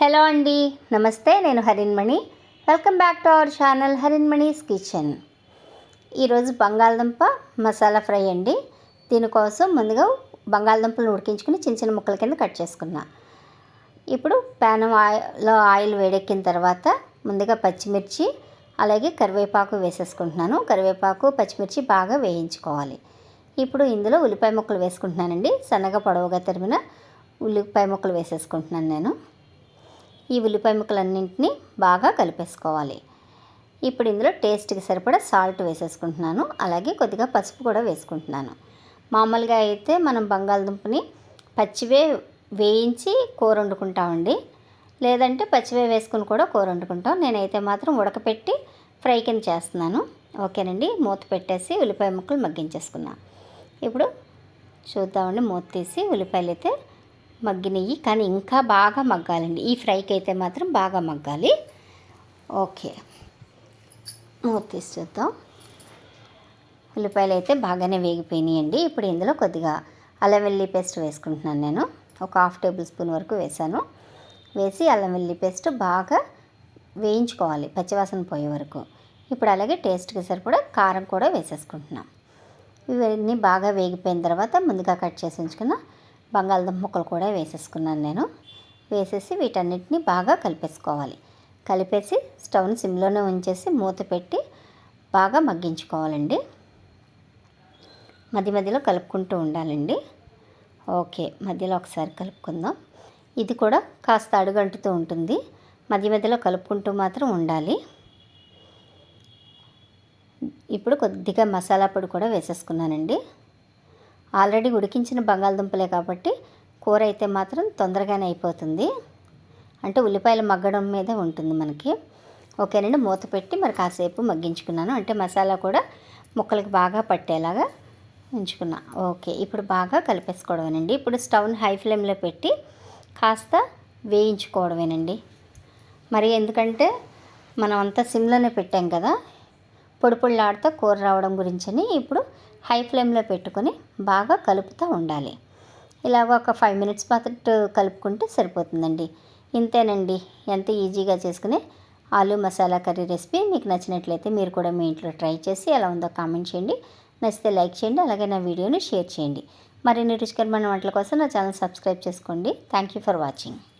Hello అండి. నమస్తే నేను Harinmani welcome back to our channel Harinmani's kitchen. ఈరోజు బంగాళదుంప మసాలా ఫ్రై అండి. దీనికోసం ముందుగా బంగాళదుంపలు ఉడికించుకుని చిన్న చిన్న ముక్కల కింద కట్ చేసుకున్నా. ఇప్పుడు ప్యాన్ ఆయిల్లో ఆయిల్ వేడెక్కిన తర్వాత ముందుగా పచ్చిమిర్చి అలాగే కరివేపాకు వేసేసుకుంటున్నాను. కరివేపాకు పచ్చిమిర్చి బాగా వేయించుకోవాలి. ఇప్పుడు ఇందులో ఉల్లిపాయ ముక్కలు వేసుకుంటున్నానండి. సన్నగా పొడవుగా తరిమిన ఉల్లిపాయ ముక్కలు వేసేసుకుంటున్నాను నేను. ఈ ఉల్లిపాయ ముక్కలన్నింటినీ బాగా కలిపేసుకోవాలి. ఇప్పుడు ఇందులో టేస్ట్కి సరిపడా సాల్ట్ వేసేసుకుంటున్నాను. అలాగే కొద్దిగా పసుపు కూడా వేసుకుంటున్నాను. మామూలుగా అయితే మనం బంగాళదుంపని పచ్చివే వేయించి కూర వండుకుంటామండి లేదంటే పచ్చివే వేసుకుని కూడా కూర వండుకుంటాం నేనైతే మాత్రం ఉడకపెట్టి ఫ్రై కింద చేస్తున్నాను. ఓకేనండి? మూత పెట్టేసి ఉల్లిపాయ ముక్కలు మగ్గించేసుకున్నాను ఇప్పుడు చూద్దామండి మూత తీసి ఉల్లిపాయలు అయితే మగ్గినవి కానీ ఇంకా బాగా మగ్గాలండి. ఈ ఫ్రైకి అయితే మాత్రం బాగా మగ్గాలి. ఓకే. మూత తీసి చూద్దాం ఉల్లిపాయలు అయితే బాగానే వేగిపోయినాయండి. ఇప్పుడు ఇందులో కొద్దిగా అల్లం వెల్లి పేస్ట్ వేసుకుంటున్నాను నేను. ఒక హాఫ్ టేబుల్ స్పూన్ వరకు వేసాను వేసి అల్లం వెల్లి పేస్ట్ బాగా వేయించుకోవాలి పచ్చివాసన పోయే వరకు. ఇప్పుడు అలాగే టేస్ట్కి సరిపడా కారం కూడా వేసేసుకుంటున్నాం. ఇవన్నీ బాగా వేగిపోయిన తర్వాత ముందుగా కట్ చేసి ఉంచుకున్న బంగాళదుంప ముక్కలు కూడా వేసేసుకున్నాను నేను. వేసేసి వీటన్నిటిని బాగా కలిపేసుకోవాలి. కలిపేసి స్టవ్ని సిమ్లోనే ఉంచేసి మూత పెట్టి బాగా మగ్గించుకోవాలండి. మధ్య మధ్యలో కలుపుకుంటూ ఉండాలండి. ఓకే మధ్యలో ఒకసారి కలుపుకుందాం. ఇది కూడా కాస్త అడుగంటుతూ ఉంటుంది. మధ్య మధ్యలో కలుపుకుంటూ మాత్రం ఉండాలి. ఇప్పుడు కొద్దిగా మసాలా పొడి కూడా వేసేసుకున్నానండి. ఆల్రెడీ ఉడికించిన బంగాళదుంపలే కాబట్టి కూర అయితే మాత్రం తొందరగానే అయిపోతుంది. అంటే ఉల్లిపాయలు మగ్గడం మీదే ఉంటుంది మనకి. ఓకేనండి మూత పెట్టి మరి కాసేపు మగ్గించుకున్నాను. అంటే మసాలా కూడా ముక్కలకి బాగా పట్టేలాగా ఉంచుకున్నా. ఓకే ఇప్పుడు బాగా కలిపేసుకోవడమేనండి. ఇప్పుడు స్టవ్ని హై ఫ్లేమ్లో పెట్టి కాస్త వేయించుకోవడమేనండి. మరి ఎందుకంటే మనం అంతా సిమ్లోనే పెట్టాం కదా పొడి పొడిలాడుతూ కూర రావడం గురించని ఇప్పుడు హై ఫ్లేమ్లో పెట్టుకొని బాగా కలుపుతూ ఉండాలి. ఇలాగ ఒక ఫైవ్ మినిట్స్ పాటు కలుపుకుంటే సరిపోతుందండి. ఇంతేనండి. ఎంత ఈజీగా చేసుకునే ఆలు మసాలా కర్రీ రెసిపీ మీకు నచ్చినట్లయితే మీరు కూడా మీ ఇంట్లో ట్రై చేసి ఎలా ఉందో కామెంట్ చేయండి. నచ్చితే లైక్ చేయండి అలాగే నా వీడియోని షేర్ చేయండి. మరిన్ని రుచికరమైన వంటల కోసం నా ఛానల్ సబ్స్క్రైబ్ చేసుకోండి. Thank you for watching.